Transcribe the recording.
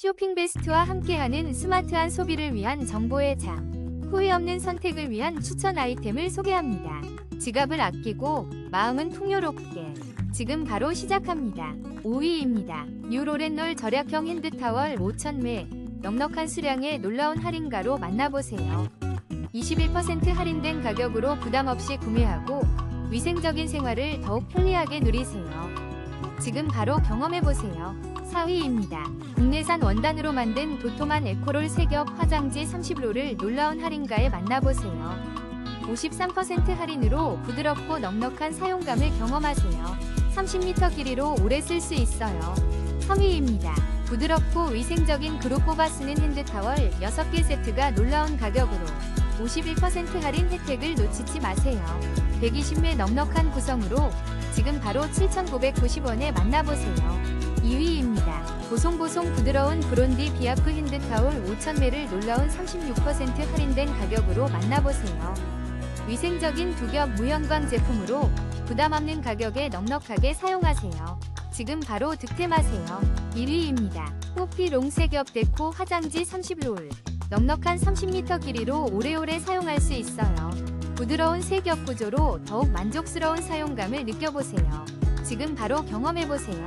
쇼핑 베스트와 함께하는 스마트한 소비를 위한 정보의 장. 후회 없는 선택을 위한 추천 아이템을 소개합니다. 지갑을 아끼고 마음은 풍요롭게. 지금 바로 시작합니다. 5위입니다. 뉴로렌롤 절약형 핸드타월 5,000매. 넉넉한 수량의 놀라운 할인가로 만나보세요. 21% 할인된 가격으로 부담 없이 구매하고 위생적인 생활을 더욱 편리하게 누리세요. 지금 바로 경험해보세요. 4위입니다. 국내산 원단으로 만든 도톰한 에코롤 세겹 화장지 30로를 놀라운 할인가에 만나보세요. 53% 할인으로 부드럽고 넉넉한 사용감을 경험하세요. 30m 길이로 오래 쓸 수 있어요. 3위입니다. 부드럽고 위생적인 그룹 뽑아 쓰는 핸드타월 6개 세트가 놀라운 가격으로 51% 할인 혜택을 놓치지 마세요. 120매 넉넉한 구성으로 지금 바로 7,990원에 만나보세요. 2위입니다. 보송보송 부드러운 브론디 비아프 핸드타올 5,000매를 놀라운 36% 할인된 가격으로 만나보세요. 위생적인 두 겹 무형광 제품으로 부담 없는 가격에 넉넉하게 사용하세요. 지금 바로 득템하세요. 1위입니다. 호피 롱세겹 데코 화장지 30롤. 넉넉한 30m 길이로 오래오래 사용할 수 있어요. 부드러운 세겹 구조로 더욱 만족스러운 사용감을 느껴보세요. 지금 바로 경험해보세요.